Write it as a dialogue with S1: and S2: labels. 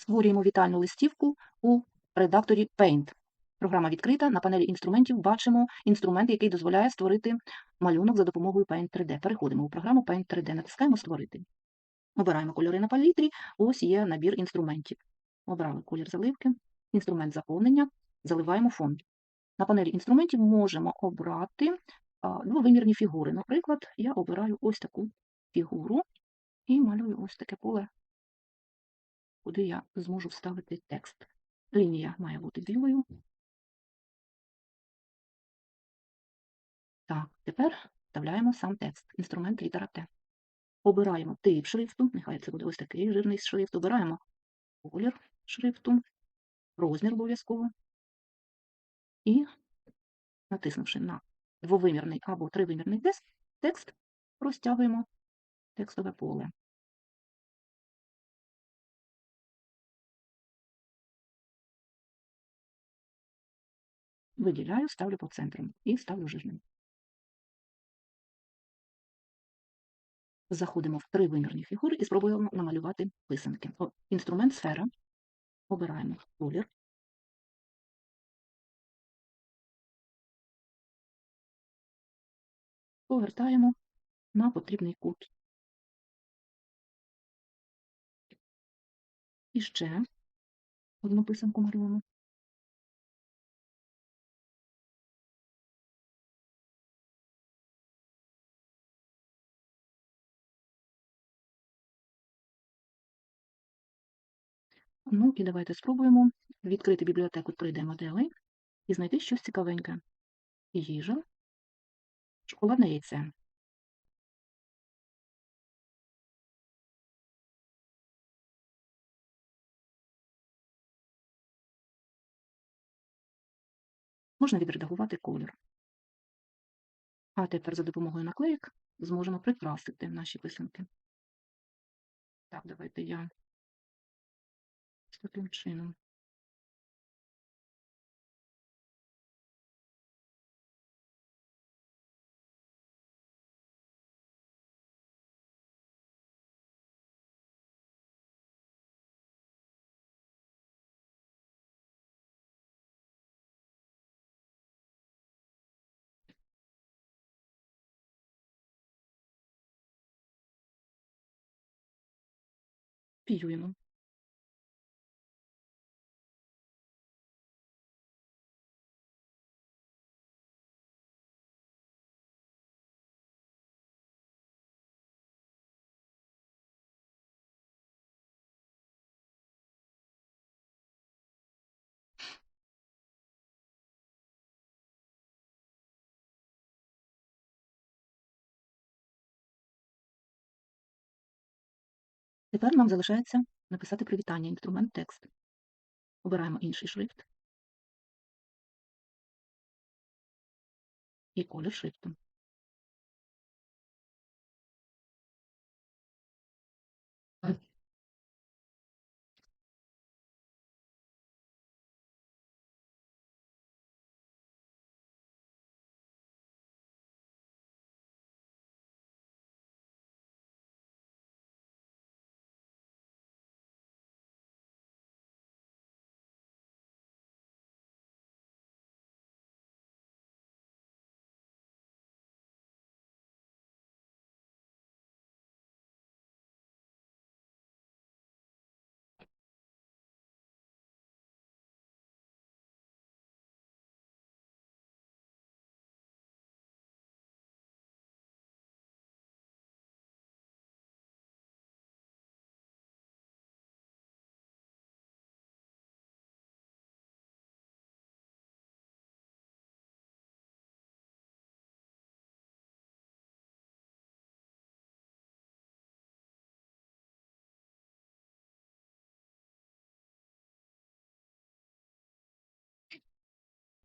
S1: Створюємо вітальну листівку у редакторі Paint. Програма відкрита. На панелі інструментів бачимо інструмент, який дозволяє створити малюнок за допомогою Paint 3D. Переходимо у програму Paint 3D, натискаємо Створити. Обираємо кольори на палітрі. Ось є набір інструментів. Обрали колір заливки, інструмент заповнення, заливаємо фон. На панелі інструментів можемо обрати двовимірні фігури. Наприклад, я обираю ось таку фігуру і малюю ось таке поле, куди я зможу вставити текст. Лінія має бути білою. Так, тепер вставляємо сам текст, інструмент літера Т. Обираємо тип шрифту, нехай це буде ось такий жирний шрифт. Обираємо колір шрифту, розмір обов'язково. І, натиснувши на двовимірний або тривимірний текст, розтягуємо текстове поле. Виділяю, ставлю по центру і ставлю жирним. Заходимо в тривимірні фігури і спробуємо намалювати писанки. О, інструмент сфера. Обираємо колір. Повертаємо на потрібний кут. І ще одну писанку малюємо. Ну і давайте спробуємо відкрити бібліотеку 3D-моделей і знайти щось цікавеньке. Їжа, шоколадне яйце. Можна відредагувати колір. А тепер за допомогою наклеїк зможемо прикрасити наші писанки. Так, давайте я таким чином. Копіюємо. Тепер нам залишається написати привітання, інструмент текст. Обираємо інший шрифт і колір шрифту.